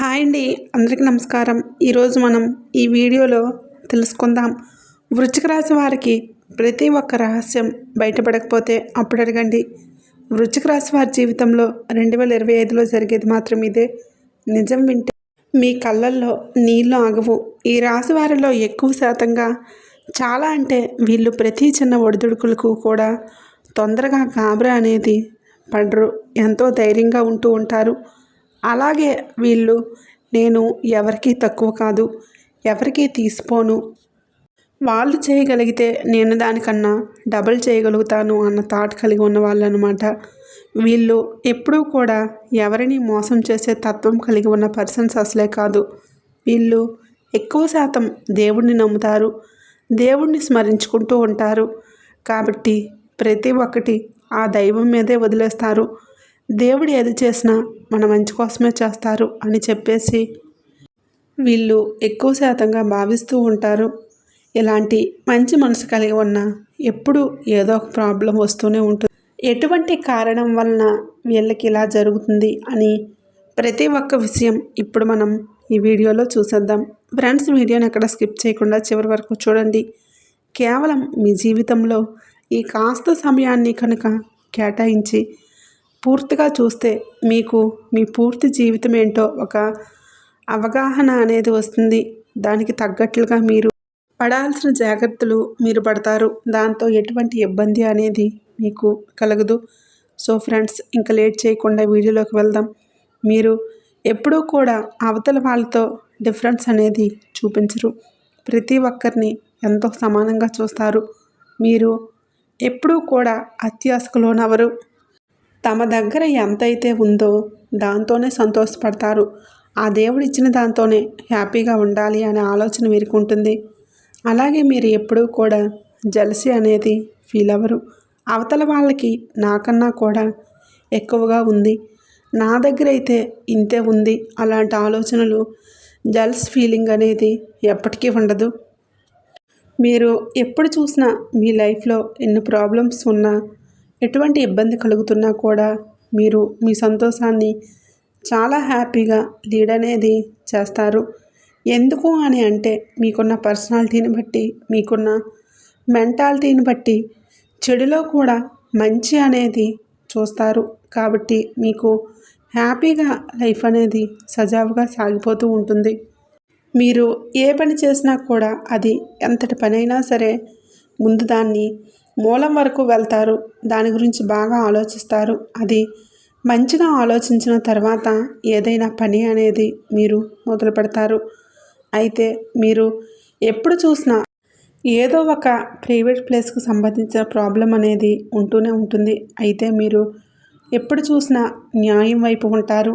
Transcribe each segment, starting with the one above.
Hi అండి అందరికీ నమస్కారం. ఈరోజు మనం ఈ వీడియోలో తెలుసుకుందాం. వృచ్చిక రాశి వారికి ప్రతి ఒక్క రహస్యం బయటపడకపోతే అప్పుడు అడగండి. వృచ్చిక రాశి వారి జీవితంలో రెండు వేల ఇరవై ఐదులో జరిగేది మాత్రం ఇదే. నిజం వింటే మీ కళ్ళల్లో నీళ్ళు ఆగవు. ఈ రాశి వారిలో ఎక్కువ శాతంగా చాలా అంటే వీళ్ళు ప్రతి చిన్న ఒడిదుడుకులకు కూడా తొందరగా గాబరా అనేది పడరు. ఎంతో ధైర్యంగా ఉంటూ ఉంటారు. అలాగే వీళ్ళు నేను ఎవరికీ తక్కువ కాదు ఎవరికీ తీసిపోను. వాళ్ళు చేయగలిగితే నేను దానికన్నా డబల్ చేయగలుగుతాను అన్న థాట్ కలిగి ఉన్న వాళ్ళు అనమాట వీళ్ళు ఎప్పుడూ కూడా ఎవరిని మోసం చేసే తత్వం కలిగి ఉన్న పర్సన్స్ అసలే కాదు. వీళ్ళు ఎక్కువ శాతం దేవుణ్ణి నమ్ముతారు దేవుణ్ణి స్మరించుకుంటూ ఉంటారు. కాబట్టి ప్రతి ఒక్కటి ఆ దైవం మీదే వదిలేస్తారు. దేవుడు ఏది చేసినా మన మంచి కోసమే చేస్తారు అని చెప్పేసి వీళ్ళు ఎక్కువ శాతంగా భావిస్తూ ఉంటారు. ఇలాంటి మంచి మనసు కలిగి ఉన్న ఎప్పుడు ఏదో ఒక ప్రాబ్లం వస్తూనే ఉంటుంది. ఎటువంటి కారణం వలన వీళ్ళకి ఇలా జరుగుతుంది అని ప్రతి ఒక్క విషయం ఇప్పుడు మనం ఈ వీడియోలో చూసేద్దాం. ఫ్రెండ్స్ వీడియోని ఎక్కడ స్కిప్ చేయకుండా చివరి వరకు చూడండి. కేవలం మీ జీవితంలో ఈ కాస్త సమయాన్ని కనుక కేటాయించి పూర్తిగా చూస్తే మీకు మీ పూర్తి జీవితం ఏంటో ఒక అవగాహన అనేది వస్తుంది. దానికి తగ్గట్లుగా మీరు పడాల్సిన జాగ్రత్తలు మీరు పడతారు. దాంతో ఎటువంటి ఇబ్బంది అనేది మీకు కలగదు. సో ఫ్రెండ్స్ ఇంకా లేట్ చేయకుండా వీడియోలోకి వెళ్దాం. మీరు ఎప్పుడూ కూడా అవతల వాళ్ళతో డిఫరెన్స్ అనేది చూపించరు. ప్రతి ఒక్కరిని ఎంతో సమానంగా చూస్తారు. మీరు ఎప్పుడూ కూడా అత్యాశకు లోనవరు తమ దగ్గర ఎంతైతే ఉందో దాంతోనే సంతోషపడతారు. ఆ దేవుడు ఇచ్చిన దాంతోనే హ్యాపీగా ఉండాలి అనే ఆలోచన వీరికి ఉంటుంది. అలాగే మీరు ఎప్పుడూ కూడా జలసి అనేది ఫీల్ అవ్వరు. అవతల వాళ్ళకి నాకన్నా కూడా ఎక్కువగా ఉంది. నా దగ్గర అయితే ఇంతే ఉంది అలాంటి ఆలోచనలు జల్స్ ఫీలింగ్ అనేది ఎప్పటికీ ఉండదు. మీరు ఎప్పుడు చూసినా మీ లైఫ్లో ఎన్ని ప్రాబ్లమ్స్ ఉన్నా ఎటువంటి ఇబ్బంది కలుగుతున్నా కూడా మీరు మీ సంతోషాన్ని చాలా హ్యాపీగా లీడ్ అనేది చేస్తారు. ఎందుకు అని అంటే మీకున్న పర్సనాలిటీని బట్టి మీకున్న మెంటాలిటీని బట్టి చెడులో కూడా మంచి అనేది చూస్తారు. కాబట్టి మీకు హ్యాపీగా లైఫ్ అనేది సజావుగా సాగిపోతూ ఉంటుంది. మీరు ఏ పని చేసినా కూడా అది ఎంతటి పనైనా సరే ముందు దాన్ని మూలం వరకు వెళ్తారు. దాని గురించి బాగా ఆలోచిస్తారు. అది మంచిగా ఆలోచించిన తర్వాత ఏదైనా పని అనేది మీరు మొదలు పెడతారు. అయితే మీరు ఎప్పుడు చూసినా ఏదో ఒక ప్రైవేట్ ప్లేస్కి సంబంధించిన ప్రాబ్లం అనేది ఉంటూనే ఉంటుంది. అయితే మీరు ఎప్పుడు చూసినా న్యాయం వైపు ఉంటారు.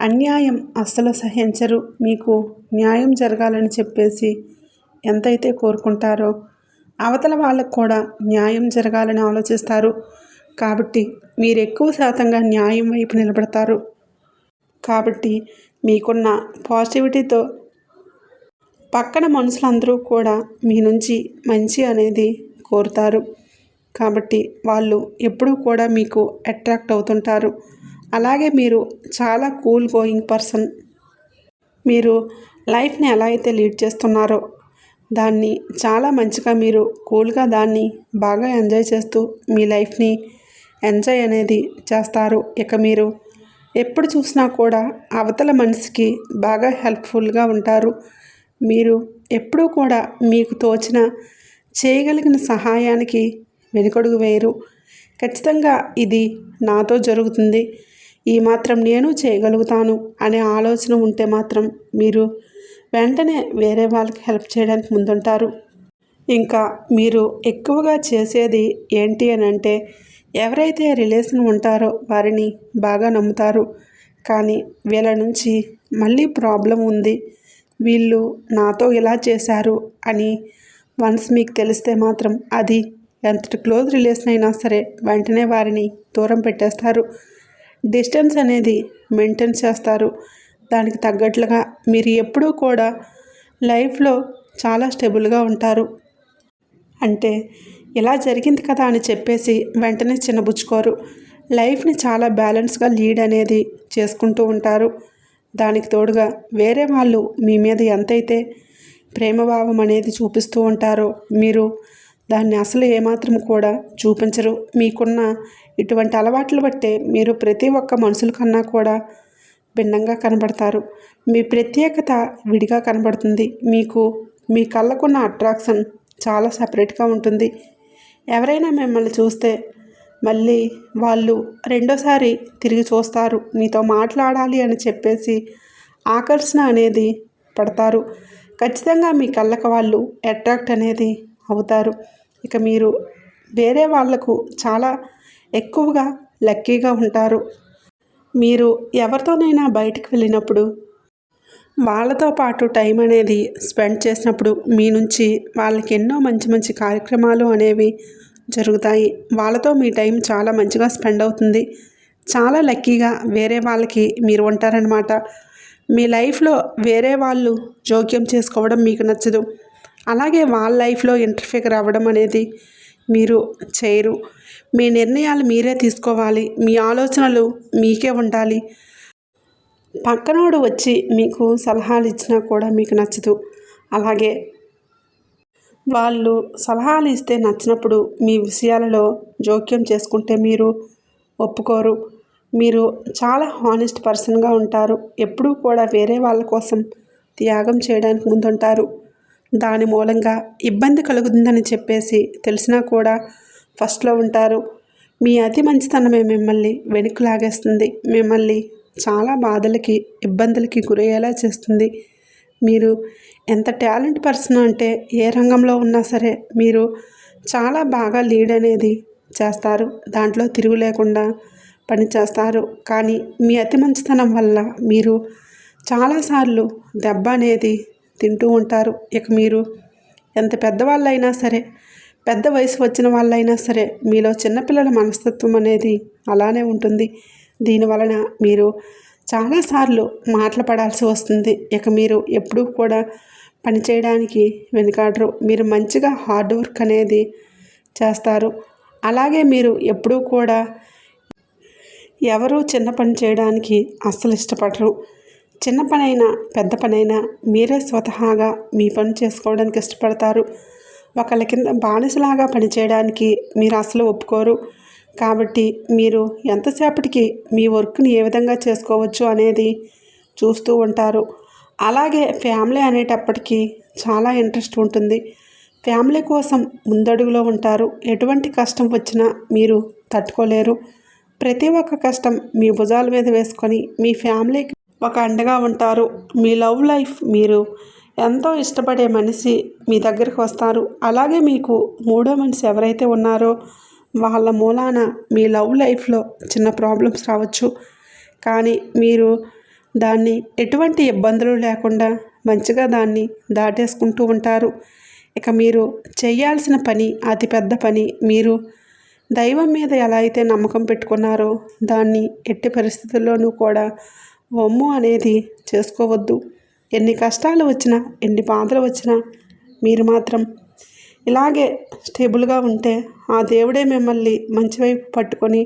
అన్యాయం అస్సలు సహించరు. మీకు న్యాయం జరగాలని చెప్పేసి ఎంతైతే కోరుకుంటారో అవతల వాళ్ళకు కూడా న్యాయం జరగాలని ఆలోచిస్తారు. కాబట్టి మీరు ఎక్కువ శాతంగా న్యాయం వైపు నిలబడతారు. కాబట్టి మీకున్న పాజిటివిటీతో పక్కన మనుషులందరూ కూడా మీ నుంచి మంచి అనేది కోరుతారు. కాబట్టి వాళ్ళు ఎప్పుడూ కూడా మీకు అట్రాక్ట్ అవుతుంటారు. అలాగే మీరు చాలా కూల్ గోయింగ్ పర్సన్. మీరు లైఫ్ని ఎలా అయితే లీడ్ చేస్తున్నారో దాన్ని చాలా మంచిగా మీరు కూల్గా దాన్ని బాగా ఎంజాయ్ చేస్తూ మీ లైఫ్ని ఎంజాయ్ అనేది చేస్తారు. ఇక మీరు ఎప్పుడు చూసినా కూడా అవతల మనిషికి బాగా హెల్ప్ఫుల్గా ఉంటారు. మీరు ఎప్పుడూ కూడా మీకు తోచిన చేయగలిగిన సహాయానికి వెనుకడుగు వేయరు. ఖచ్చితంగా ఇది నాతో జరుగుతుంది. ఈ మాత్రం నేను చేయగలుగుతాను అనే ఆలోచన ఉంటే మాత్రం మీరు వెంటనే వేరే వాళ్ళకి హెల్ప్ చేయడానికి ముందుంటారు. ఇంకా మీరు ఎక్కువగా చేసేది ఏంటి అని అంటే ఎవరైతే రిలేషన్ ఉంటారో వారిని బాగా నమ్ముతారు. కానీ వీళ్ళ నుంచి మళ్ళీ ప్రాబ్లం ఉంది. వీళ్ళు నాతో ఇలా చేశారు అని వన్స్ మీకు తెలిస్తే మాత్రం అది ఎంత క్లోజ్ రిలేషన్ అయినా సరే వెంటనే వారిని దూరం పెట్టేస్తారు. డిస్టెన్స్ అనేది మెయింటైన్ చేస్తారు. దానికి తగ్గట్లుగా మీరు ఎప్పుడూ కూడా లైఫ్లో చాలా స్టెబుల్గా ఉంటారు. అంటే ఇలా జరిగింది కదా అని చెప్పేసి వెంటనే చిన్నబుచ్చుకోరు. లైఫ్ని చాలా బ్యాలెన్స్గా లీడ్ అనేది చేసుకుంటూ ఉంటారు. దానికి తోడుగా వేరే వాళ్ళు మీ మీద ఎంతైతే ప్రేమభావం అనేది చూపిస్తూ ఉంటారో మీరు దాన్ని అసలు ఏమాత్రం కూడా చూపించరు. మీకున్న ఇటువంటి అలవాట్లు బట్టే మీరు ప్రతి ఒక్క మనుషుల కన్నా కూడా భిన్నంగా కనబడతారు. మీ ప్రత్యేకత విడిగా కనబడుతుంది. మీకు మీ కళ్ళకున్న అట్రాక్షన్ చాలా సపరేట్గా ఉంటుంది. ఎవరైనా మిమ్మల్ని చూస్తే మళ్ళీ వాళ్ళు రెండోసారి తిరిగి చూస్తారు. మీతో మాట్లాడాలి అని చెప్పేసి ఆకర్షణ అనేది పడతారు. ఖచ్చితంగా మీ కళ్ళకు వాళ్ళు అట్రాక్ట్ అనేది అవుతారు. ఇక మీరు వేరే వాళ్ళకు చాలా ఎక్కువగా లక్కీగా ఉంటారు. మీరు ఎవరితోనైనా బయటికి వెళ్ళినప్పుడు వాళ్ళతో పాటు టైం అనేది స్పెండ్ చేసినప్పుడు మీ నుంచి వాళ్ళకి ఎన్నో మంచి మంచి కార్యక్రమాలు అనేవి జరుగుతాయి. వాళ్ళతో మీ టైం చాలా మంచిగా స్పెండ్ అవుతుంది. చాలా లక్కీగా వేరే వాళ్ళకి మీరు ఉంటారనమాట మీ లైఫ్లో వేరే వాళ్ళు జోక్యం చేసుకోవడం మీకు నచ్చదు. అలాగే వాళ్ళ లైఫ్లో ఇంటర్ఫియర్ అవ్వడం అనేది మీరు చేయరు. మీ నిర్ణయాలు మీరే తీసుకోవాలి. మీ ఆలోచనలు మీకే ఉండాలి. పక్కనోడు వచ్చి మీకు సలహాలు ఇచ్చినా కూడా మీకు నచ్చదు. అలాగే వాళ్ళు సలహాలు ఇస్తే నచ్చినప్పుడు మీ విషయాలలో జోక్యం చేసుకుంటే మీరు ఒప్పుకోరు. మీరు చాలా హానెస్ట్ పర్సన్గా ఉంటారు. ఎప్పుడూ కూడా వేరే వాళ్ళ కోసం త్యాగం చేయడానికి ముందుంటారు. దాని మూలంగా ఇబ్బంది కలుగుతుందని చెప్పేసి తెలిసినా కూడా ఫస్ట్లో ఉంటారు. మీ అతి మంచితనమే మిమ్మల్ని వెనక్కి లాగేస్తుంది. మిమ్మల్ని చాలా బాధలకి ఇబ్బందులకి గురయ్యేలా చేస్తుంది. మీరు ఎంత టాలెంట్ పర్సన్ అంటే ఏ రంగంలో ఉన్నా సరే మీరు చాలా బాగా లీడ్ అనేది చేస్తారు. దాంట్లో తిరుగు లేకుండా పని చేస్తారు. కానీ మీ అతి మంచితనం వల్ల మీరు చాలాసార్లు దెబ్బ అనేది తింటూ ఉంటారు. ఇక మీరు ఎంత పెద్దవాళ్ళైనా సరే పెద్ద వయసు వచ్చిన వాళ్ళైనా సరే మీలో చిన్నపిల్లల మనస్తత్వం అనేది అలానే ఉంటుంది. దీనివలన మీరు చాలాసార్లు మాటలు పడాల్సి వస్తుంది. ఇక మీరు ఎప్పుడూ కూడా పని చేయడానికి వెనుకాడరు. మీరు మంచిగా హార్డ్ వర్క్ అనేది చేస్తారు. అలాగే మీరు ఎప్పుడూ కూడా ఎవరు చిన్న పని చేయడానికి అస్సలు ఇష్టపడరు. చిన్న పనైనా పెద్ద పనైనా మీరే స్వతహాగా మీ పని చేసుకోవడానికి ఇష్టపడతారు. ఒకళ్ళ కింద బానిసలాగా పనిచేయడానికి మీరు అసలు ఒప్పుకోరు. కాబట్టి మీరు ఎంతసేపటికి మీ వర్క్ని ఏ విధంగా చేసుకోవచ్చు అనేది చూస్తూ ఉంటారు. అలాగే ఫ్యామిలీ అనేటప్పటికీ చాలా ఇంట్రెస్ట్ ఉంటుంది. ఫ్యామిలీ కోసం ముందడుగులో ఉంటారు. ఎటువంటి కష్టం వచ్చినా మీరు తట్టుకోలేరు. ప్రతి ఒక్క కష్టం మీ భుజాల మీద వేసుకొని మీ ఫ్యామిలీకి ఒక అండగా ఉంటారు. మీ లవ్ లైఫ్ మీరు ఎంతో ఇష్టపడే మనిషి మీ దగ్గరికి వస్తారు. అలాగే మీకు మూడో మనిషి ఎవరైతే ఉన్నారో వాళ్ళ మూలాన మీ లవ్ లైఫ్లో చిన్న ప్రాబ్లమ్స్ రావచ్చు. కానీ మీరు దాన్ని ఎటువంటి ఇబ్బందులు లేకుండా మంచిగా దాన్ని దాటేసుకుంటూ ఉంటారు. ఇక మీరు చేయాల్సిన పని అతిపెద్ద పని మీరు దైవం మీద ఎలా అయితే నమ్మకం పెట్టుకున్నారో దాన్ని ఎట్టి పరిస్థితుల్లోనూ కూడా వమ్ము అనేది చేసుకోవద్దు. ఎన్ని కష్టాలు వచ్చినా ఎన్ని బాధలు వచ్చినా మీరు మాత్రం ఇలాగే స్టేబుల్గా ఉంటే ఆ దేవుడే మిమ్మల్ని మంచి వైపు పట్టుకొని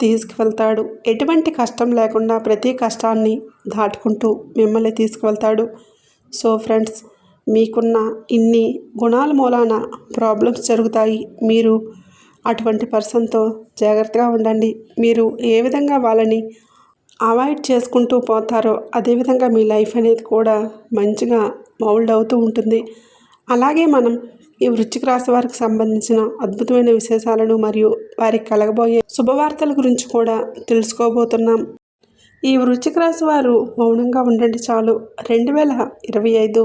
తీసుకువెళ్తాడు. ఎటువంటి కష్టం లేకుండా ప్రతి కష్టాన్ని దాటుకుంటూ మిమ్మల్ని తీసుకువెళ్తాడు. సో ఫ్రెండ్స్ మీకున్న ఇన్ని గుణాల మూలాన ప్రాబ్లమ్స్ జరుగుతాయి. మీరు అటువంటి పర్సన్తో జాగ్రత్తగా ఉండండి. మీరు ఏ విధంగా వాళ్ళని అవాయిడ్ చేసుకుంటూ పోతారో అదేవిధంగా మీ లైఫ్ అనేది కూడా మంచిగా మౌల్డ్ అవుతూ ఉంటుంది. అలాగే మనం ఈ వృశ్చిక రాశి వారికి సంబంధించిన అద్భుతమైన విశేషాలను మరియు వారికి కలగబోయే శుభవార్తల గురించి కూడా తెలుసుకోబోతున్నాం. ఈ వృశ్చిక రాశి వారు మౌనంగా ఉండండి చాలు. రెండు వేల ఇరవై ఐదు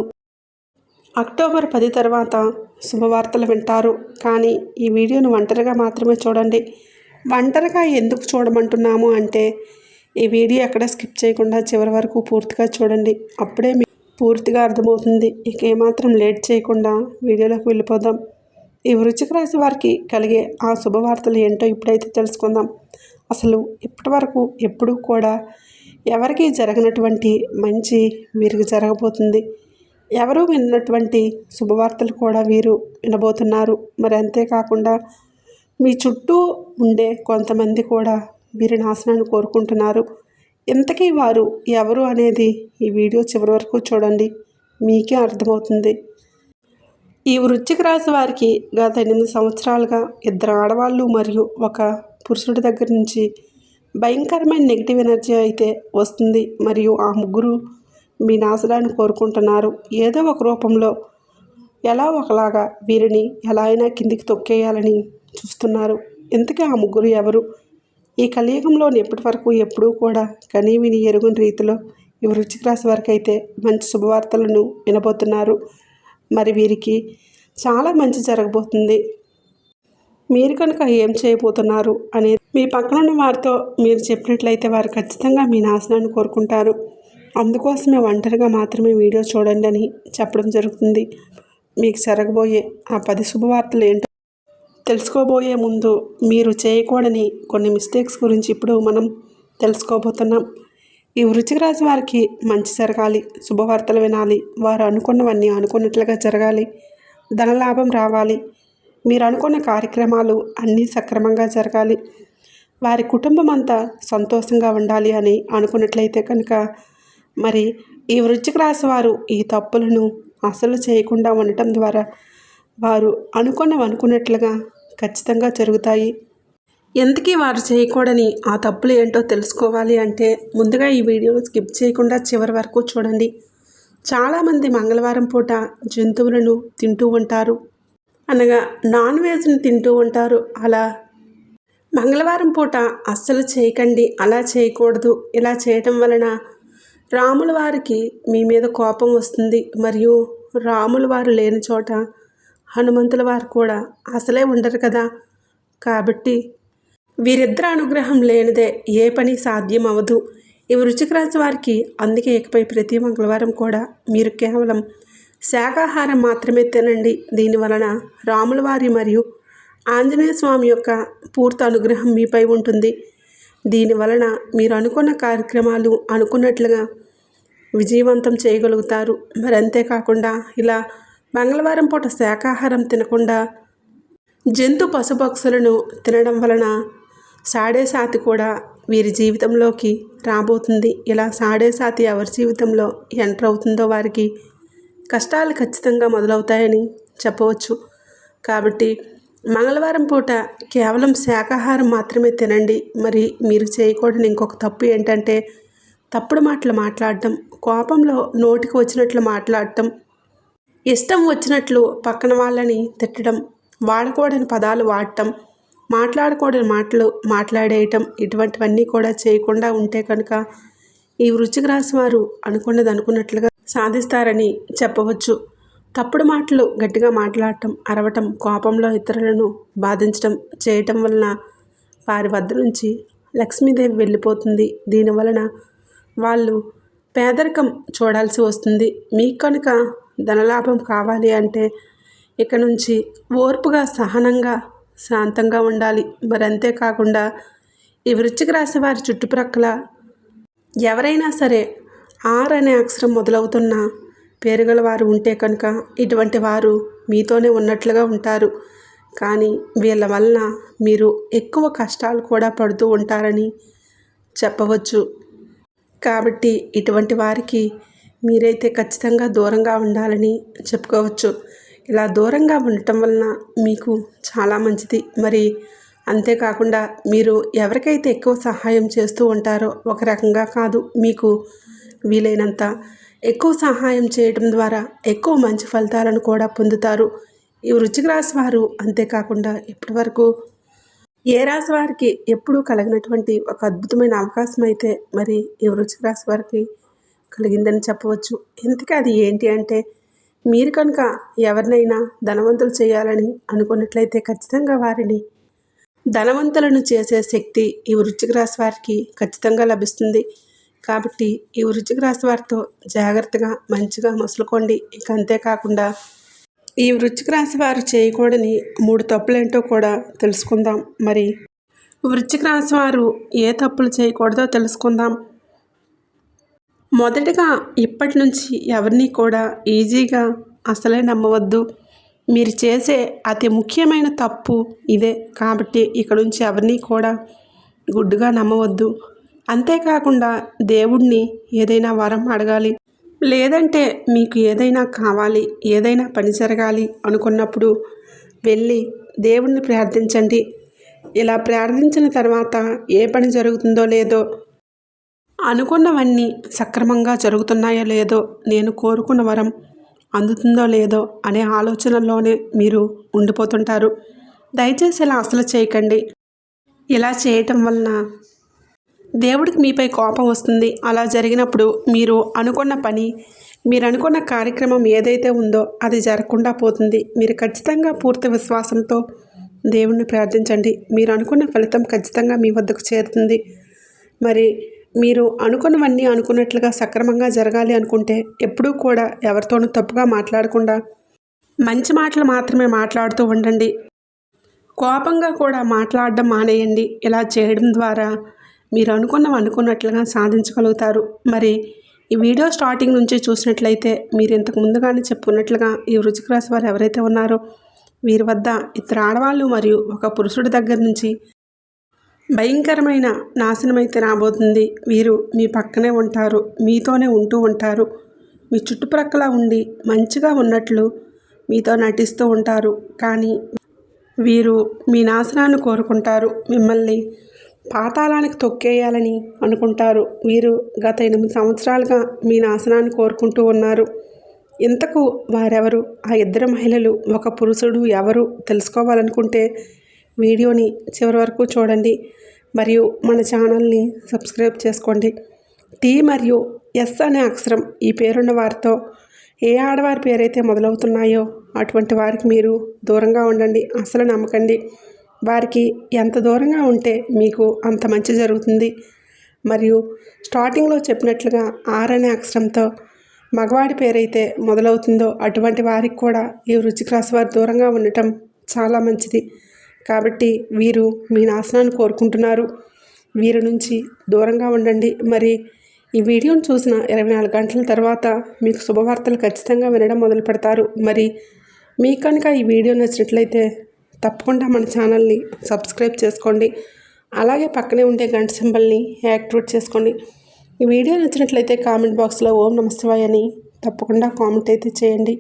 అక్టోబర్ పది తర్వాత శుభవార్తలు వింటారు. కానీ ఈ వీడియోను ఒంటరిగా మాత్రమే చూడండి. ఒంటరిగా ఎందుకు చూడమంటున్నాము అంటే ఈ వీడియో ఎక్కడ స్కిప్ చేయకుండా చివరి వరకు పూర్తిగా చూడండి. అప్పుడే పూర్తిగా అర్థమవుతుంది. ఇక ఏమాత్రం లేట్ చేయకుండా వీడియోలోకి వెళ్ళిపోదాం. ఈ వృచ్చిక రాశి వారికి కలిగే ఆ శుభవార్తలు ఏంటో ఇప్పుడైతే తెలుసుకుందాం. అసలు ఇప్పటి వరకు ఎప్పుడూ కూడా ఎవరికి జరగనటువంటి మంచి వీరికి జరగబోతుంది. ఎవరు విన్నటువంటి శుభవార్తలు కూడా వీరు వినబోతున్నారు. మరి అంతేకాకుండా మీ చుట్టూ ఉండే కొంతమంది కూడా వీరి నాశనాన్ని కోరుకుంటున్నారు. ఇంతకీ వారు ఎవరు అనేది ఈ వీడియో చివరి వరకు చూడండి. మీకే అర్థమవుతుంది. ఈ వృశ్చిక రాశి వారికి గత ఎనిమిది సంవత్సరాలుగా ఇద్దరు ఆడవాళ్ళు మరియు ఒక పురుషుడి దగ్గర నుంచి భయంకరమైన నెగిటివ్ ఎనర్జీ అయితే వస్తుంది. మరియు ఆ ముగ్గురు మీ నాశనాన్ని కోరుకుంటున్నారు. ఏదో ఒక రూపంలో ఎలా ఒకలాగా వీరిని ఎలా అయినా కిందికి తొక్కేయాలని చూస్తున్నారు. ఇంతకీ ఆ ముగ్గురు ఎవరు? ఈ కలియుగంలో ఎప్పటి వరకు ఎప్పుడూ కూడా కనీ విని ఎరుగుని రీతిలో ఈ వృశ్చిక రాశి వారికి అయితే మంచి శుభవార్తలను వినబోతున్నారు. మరి వీరికి చాలా మంచి జరగబోతుంది. మీరు కనుక ఏం చేయబోతున్నారు అనేది మీ పక్కనున్న వారితో మీరు చెప్పినట్లయితే వారు ఖచ్చితంగా మీ నాశనాన్ని కోరుకుంటారు. అందుకోసమే ఒంటరిగా మాత్రమే వీడియో చూడండి అని చెప్పడం జరుగుతుంది. మీకు జరగబోయే ఆ పది శుభవార్తలు ఏంటో తెలుసుకోబోయే ముందు మీరు చేయకూడని కొన్ని మిస్టేక్స్ గురించి ఇప్పుడు మనం తెలుసుకోబోతున్నాం. ఈ వృచ్చిక రాశి వారికి మంచి జరగాలి శుభవార్తలు వినాలి వారు అనుకున్నవన్నీ అనుకున్నట్లుగా జరగాలి ధనలాభం రావాలి. మీరు అనుకున్న కార్యక్రమాలు అన్నీ సక్రమంగా జరగాలి. వారి కుటుంబం అంతా సంతోషంగా ఉండాలి అని అనుకున్నట్లయితే కనుక మరి ఈ వృచ్చిక రాశి వారు ఈ తప్పులను అసలు చేయకుండా ఉండటం ద్వారా వారు అనుకున్నవి అనుకున్నట్లుగా ఖచ్చితంగా జరుగుతాయి. ఎందుకీ వారు చేయకూడని ఆ తప్పులు ఏంటో తెలుసుకోవాలి అంటే ముందుగా ఈ వీడియోను స్కిప్ చేయకుండా చివరి వరకు చూడండి. చాలామంది మంగళవారం పూట జంతువులను తింటూ ఉంటారు. అనగా నాన్ వెజ్ని తింటూ ఉంటారు. అలా మంగళవారం పూట అస్సలు చేయకండి అలా చేయకూడదు ఇలా చేయటం వలన రాముల వారికి మీ మీద కోపం వస్తుంది. మరియు రాముల వారు లేని చోట హనుమంతుల వారు కూడా అసలే ఉండరు కదా. కాబట్టి వీరిద్దరు అనుగ్రహం లేనిదే ఏ పని సాధ్యం అవ్వదు ఈ వృశ్చిక రాశి వారికి అందుకే ఇకపై ప్రతి మంగళవారం కూడా మీరు కేవలం శాకాహారం మాత్రమే తినండి. దీని వలన రాముల వారి మరియు ఆంజనేయ స్వామి యొక్క పూర్తి అనుగ్రహం మీపై ఉంటుంది. దీని వలన మీరు అనుకున్న కార్యక్రమాలు అనుకున్నట్లుగా విజయవంతం చేయగలుగుతారు. మరి అంతేకాకుండా ఇలా మంగళవారం పూట శాకాహారం తినకుండా జంతు పశుపక్షులను తినడం వలన సాడే సాతి కూడా వీరి జీవితంలోకి రాబోతుంది. ఇలా సాడే సాతి ఎవరి జీవితంలో ఎంటర్ అవుతుందో వారికి కష్టాలు ఖచ్చితంగా మొదలవుతాయని చెప్పవచ్చు. కాబట్టి మంగళవారం పూట కేవలం శాకాహారం మాత్రమే తినండి. మరి మీరు చేయకూడని ఇంకొక తప్పు ఏంటంటే తప్పుడు మాటలు మాట్లాడటం కోపంలో నోటికి వచ్చినట్లు మాట్లాడటం ఇష్టం వచ్చినట్లు పక్కన వాళ్ళని తిట్టడం వాడకూడని పదాలు వాడటం మాట్లాడకూడని మాటలు మాట్లాడేయటం ఇటువంటివన్నీ కూడా చేయకుండా ఉంటే కనుక ఈ వృశ్చిక రాశి వారు అనుకున్నది అనుకున్నట్లుగా సాధిస్తారని చెప్పవచ్చు. తప్పుడు మాటలు గట్టిగా మాట్లాడటం అరవటం కోపంలో ఇతరులను బాధించడం చేయటం వలన వారి వద్ద నుంచి లక్ష్మీదేవి వెళ్ళిపోతుంది. దీనివలన వాళ్ళు పేదరికం చూడాల్సి వస్తుంది. మీకు కనుక ధనలాభం కావాలి అంటే ఇక నుంచి ఓర్పుగా సహనంగా శాంతంగా ఉండాలి. మరి అంతేకాకుండా ఈ వృశ్చిక రాశి వారి చుట్టుప్రక్కల ఎవరైనా సరే ఆర్ అనే అక్షరం మొదలవుతున్న పేరుగల వారు ఉంటే కనుక ఇటువంటి వారు మీతోనే ఉన్నట్లుగా ఉంటారు. కానీ వీళ్ళ వలన మీరు ఎక్కువ కష్టాలు కూడా పడుతూ ఉంటారని చెప్పవచ్చు. కాబట్టి ఇటువంటి వారికి మీరైతే ఖచ్చితంగా దూరంగా ఉండాలని చెప్పుకోవచ్చు. ఇలా దూరంగా ఉండటం వలన మీకు చాలా మంచిది. మరి అంతేకాకుండా మీరు ఎవరికైతే ఎక్కువ సహాయం చేస్తూ ఉంటారో ఒక రకంగా కాదు మీకు వీలైనంత ఎక్కువ సహాయం చేయడం ద్వారా ఎక్కువ మంచి ఫలితాలను కూడా పొందుతారు. ఈ వృచ్చిక రాశి వారు అంతేకాకుండా ఇప్పటివరకు ఏ రాశి వారికి ఎప్పుడూ కలిగినటువంటి ఒక అద్భుతమైన అవకాశం అయితే మరి ఈ వృశ్చిక రాశి వారికి కలిగిందని చెప్పవచ్చు. ఎందుకు అది ఏంటి అంటే మీరు కనుక ఎవరినైనా ధనవంతులు చేయాలని అనుకున్నట్లయితే ఖచ్చితంగా వారిని ధనవంతులను చేసే శక్తి ఈ వృశ్చిక రాశి వారికి ఖచ్చితంగా లభిస్తుంది. కాబట్టి ఈ వృశ్చిక రాశి వారితో జాగ్రత్తగా మంచిగా మసులుకోండి. ఇక అంతేకాకుండా ఈ వృచ్చిక రాశి వారు చేయకూడని మూడు తప్పులేంటో కూడా తెలుసుకుందాం. మరి వృచ్చిక రాశి వారు ఏ తప్పులు చేయకూడదో తెలుసుకుందాం. మొదటగా ఇప్పటి నుంచి ఎవరిని కూడా ఈజీగా అసలే నమ్మవద్దు. మీరు చేసే అతి ముఖ్యమైన తప్పు ఇదే. కాబట్టి ఇక్కడ నుంచి ఎవరిని కూడా గుడ్డుగా నమ్మవద్దు. అంతేకాకుండా దేవుణ్ణి ఏదైనా వరం అడగాలి. లేదంటే మీకు ఏదైనా కావాలి ఏదైనా పని జరగాలి అనుకున్నప్పుడు వెళ్ళి దేవుణ్ణి ప్రార్థించండి. ఇలా ప్రార్థించిన తర్వాత ఏ పని జరుగుతుందో లేదో అనుకున్నవన్నీ సక్రమంగా జరుగుతున్నాయో లేదో నేను కోరుకున్న వరం అందుతుందో లేదో అనే ఆలోచనలోనే మీరు ఉండిపోతుంటారు. దయచేసి ఇలా అసలు చేయకండి. ఇలా చేయటం వలన దేవుడికి మీపై కోపం వస్తుంది. అలా జరిగినప్పుడు మీరు అనుకున్న పని మీరు అనుకున్న కార్యక్రమం ఏదైతే ఉందో అది జరగకుండా పోతుంది. మీరు ఖచ్చితంగా పూర్తి విశ్వాసంతో దేవుణ్ణి ప్రార్థించండి. మీరు అనుకున్న ఫలితం ఖచ్చితంగా మీ వద్దకు చేరుతుంది. మరి మీరు అనుకున్నవన్నీ అనుకున్నట్లుగా సక్రమంగా జరగాలి అనుకుంటే ఎప్పుడూ కూడా ఎవరితోనూ తప్పుగా మాట్లాడకుండా మంచి మాటలు మాత్రమే మాట్లాడుతూ ఉండండి. కోపంగా కూడా మాట్లాడడం మానేయండి. ఇలా చేయడం ద్వారా మీరు అనుకున్నవి అనుకున్నట్లుగా సాధించగలుగుతారు. మరి ఈ వీడియో స్టార్టింగ్ నుంచి చూసినట్లయితే మీరు ఇంతకు ముందుగానే చెప్పుకున్నట్లుగా ఈ వృచ్చిక రాశి వారు ఎవరైతే ఉన్నారో వీరి వద్ద ఇద్దరు ఆడవాళ్ళు మరియు ఒక పురుషుడి దగ్గర నుంచి భయంకరమైన నాశనం అయితే రాబోతుంది. వీరు మీ పక్కనే ఉంటారు మీతోనే ఉంటూ ఉంటారు. మీ చుట్టుప్రక్కల ఉండి మంచిగా ఉన్నట్లు మీతో నటిస్తూ ఉంటారు. కానీ వీరు మీ నాశనాన్ని కోరుకుంటారు. మిమ్మల్ని పాతాళానికి తొక్కేయాలని అనుకుంటారు. వీరు గత ఎనిమిది సంవత్సరాలుగా మీ నాశనాన్ని కోరుకుంటూ ఉన్నారు. ఇంతకు వారెవరు? ఆ ఇద్దరు మహిళలు ఒక పురుషుడు ఎవరు తెలుసుకోవాలనుకుంటే వీడియోని చివరి వరకు చూడండి మరియు మన ఛానల్ని సబ్స్క్రైబ్ చేసుకోండి. టీ మరియు ఎస్ అనే అక్షరం ఈ పేరున్న వారితో ఏ ఆడవారి పేరైతే మొదలవుతున్నాయో అటువంటి వారికి మీరు దూరంగా ఉండండి. అసలు నమ్మకండి. వారికి ఎంత దూరంగా ఉంటే మీకు అంత మంచి జరుగుతుంది. మరియు స్టార్టింగ్లో చెప్పినట్లుగా ఆర్ అనే అక్షరంతో మగవాడి పేరైతే మొదలవుతుందో అటువంటి వారికి కూడా ఈ వృచ్చిక రాశి వారి దూరంగా ఉండటం చాలా మంచిది. కాబట్టి వీరు మీ నాశనాన్ని కోరుకుంటున్నారు. వీరి నుంచి దూరంగా ఉండండి. మరి ఈ వీడియోను చూసిన ఇరవై నాలుగు గంటల తర్వాత మీకు శుభవార్తలు ఖచ్చితంగా వినడం మొదలు పెడతారు మరి మీకు కనుక ఈ వీడియో నచ్చినట్లయితే తప్పకుండా మన ఛానల్ని సబ్స్క్రైబ్ చేసుకోండి. అలాగే పక్కనే ఉండే గంట సింబల్ని యాక్టివేట్ చేసుకోండి. ఈ వీడియో నచ్చినట్లయితే కామెంట్ బాక్స్లో ఓం నమస్తవాయని అని తప్పకుండా కామెంట్ అయితే చేయండి.